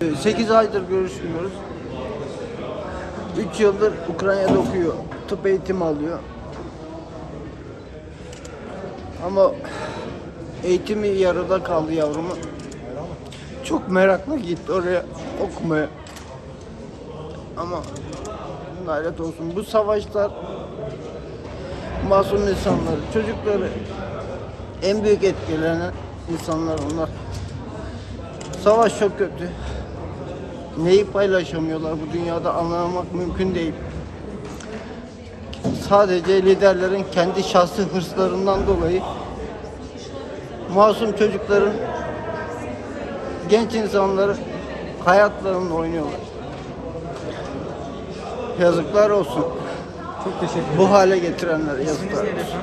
8 aydır görüşmüyoruz. 3 yıldır Ukrayna'da okuyor. Tıp eğitimi alıyor. Ama eğitimi yarıda kaldı yavrumun. Çok meraklı gitti oraya okumaya. Ama lanet olsun. Bu savaşlar masum insanları, çocukları en büyük etkilenen insanlar onlar. Savaş çok kötü. Neyi paylaşamıyorlar bu dünyada anlamak mümkün değil. Sadece liderlerin kendi şahsi hırslarından dolayı masum çocukların genç insanları hayatlarını oynuyorlar. Yazıklar olsun. Çok teşekkür ederim. Bu hale getirenlere İsminiz yazıklar olsun.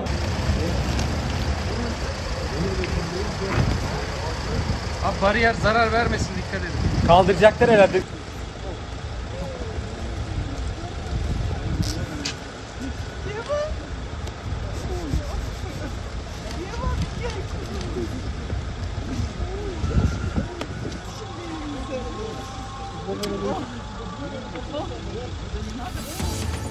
Abi bariyer zarar vermesin dikkat edin. Kaldıracaklar herhalde. Oh.